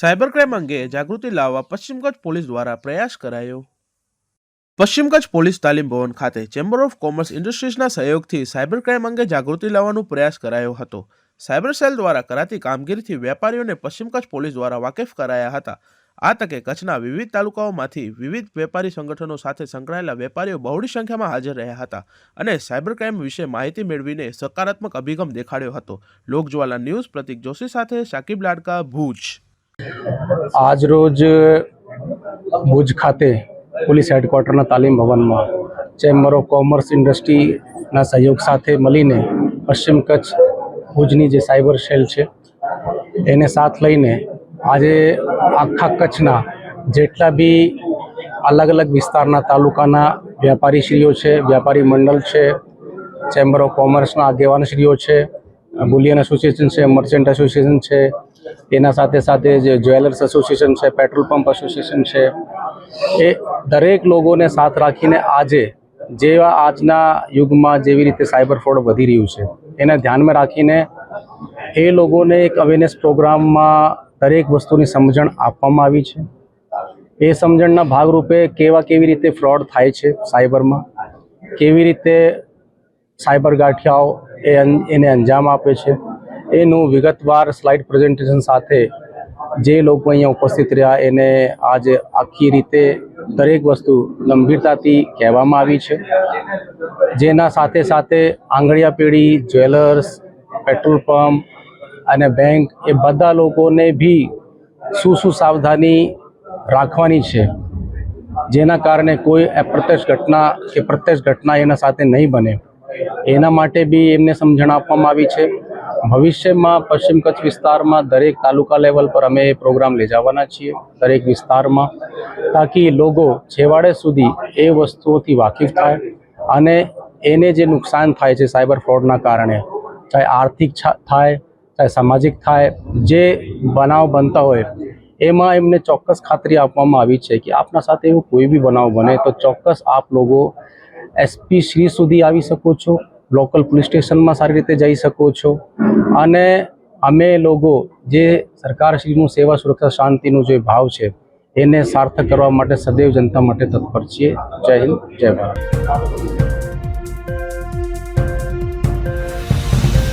Cyber crime અંગે જાગૃતિ લાવવા પશ્ચિમ કચ્છ પોલીસ દ્વારા પ્રયાસ કરાયો. પશ્ચિમ કચ્છ પોલીસ તાલીમ ભવન ખાતે ચેમ્બર ઓફ કોમર્સ ઇન્ડસ્ટ્રીઝના સહયોગથી સાયબર ક્રાઇમ અંગે જાગૃતિ લાવવાનો પ્રયાસ કરાયો હતો. સાયબર સેલ દ્વારા કરાતી કામગીરીથી વેપારીઓને પશ્ચિમ કચ્છ પોલીસ દ્વારા વાકેફ કરાયા હતા. આ તકે કચ્છના વિવિધ તાલુકાઓમાંથી વિવિધ વેપારી સંગઠનો સાથે સંકળાયેલા વેપારીઓ બહોળી સંખ્યામાં હાજર રહ્યા હતા અને સાયબર ક્રાઇમ વિશે માહિતી મેળવીને સકારાત્મક અભિગમ દેખાડ્યો હતો. લોકજ્વાલા ન્યૂઝ પ્રતિક જોશી સાથે શાકિબ લાડકા, ભુજ. આજ રોજ ભુજ ખાતે પોલીસ હેડક્વાર્ટરના તાલીમ ભવનમાં ચેમ્બર ઓફ કોમર્સ ઇન્ડસ્ટ્રીના સહયોગ સાથે મળીને પશ્ચિમ કચ્છ ભુજની જે સાયબર સેલ છે, એને સાથ લઈને આજે આખા કચ્છના જેટલા બી અલગ અલગ વિસ્તારના તાલુકાના વ્યાપારીશ્રીઓ છે, વ્યાપારી મંડળ છે, ચેમ્બર ઓફ કોમર્સના આગેવાનશ્રીઓ છે, બુલિયન એસોસિએશન છે, મર્ચન્ટ એસોસિએશન છે એના સાથે સાથે જે જ્વેલર્સ એસોસિએશન છે, પેટ્રોલ પંપ એસોસિએશન છે, એ દરેક લોકોને સાથ રાખીને આજે જેવા આજના યુગમાં જેવી રીતે સાયબર ફ્રોડ વધી રહ્યું છે, એને ધ્યાનમાં રાખીને એ લોકોને એક અવેરનેસ પ્રોગ્રામમાં દરેક વસ્તુની સમજણ આપવામાં આવી છે. એ સમજણના ભાગરૂપે કેવા કેવી રીતે ફ્રોડ થાય છે સાયબરમાં, કેવી રીતે સાયબર ગાંઠિયાઓ એ એને અંજામ આપે છે એનું વિગતવાર સ્લાઇડ પ્રેઝન્ટેશન સાથે જે લોકો અહીંયા ઉપસ્થિત રહ્યા, એને આજે આખી રીતે દરેક વસ્તુ ગંભીરતાથી કહેવામાં આવી છે. જેના સાથે સાથે આંગળીયા પેઢી, જ્વેલર્સ, પેટ્રોલ પંપ અને બેંક એ બધા લોકોને બી શું શું સાવધાની રાખવાની છે, જેના કારણે કોઈ અપ્રત્યક્ષ ઘટના કે પ્રત્યક્ષ ઘટના એના સાથે નહીં બને. એના માટે બી એમને સમજણ આપવામાં આવી છે. ભવિષ્યમાં પશ્ચિમ કચ્છ વિસ્તારમાં દરેક તાલુકા લેવલ પર અમે પ્રોગ્રામ લઈ જવાના છીએ, દરેક વિસ્તારમાં, તાકી લોકો છેવાડે સુધી એ વસ્તુઓથી વાકેફ થાય અને એને જે નુકસાન થાય છે સાયબર ફ્રોડના કારણે, ચાહે આર્થિક થાય, ચાહે સામાજિક થાય, જે બનાવ બનતા હોય, એમાં એમને ચોક્કસ ખાતરી આપવામાં આવી છે કે આપના સાથે એવું કોઈ બી બનાવ બને તો ચોક્કસ આપ લોકો એસપી શ્રી સુધી આવી શકો છો. લોકલ પોલીસ સ્ટેશનમાં સારી રીતે જઈ શકો છો. અને અમે લોકો જે સરકારશ્રીનું સેવા સુરક્ષા શાંતિનું જે ભાવ છે, એને સાર્થક કરવા માટે સદૈવ જનતા માટે તત્પર છીએ. જય હિન્દ, જય ભારત.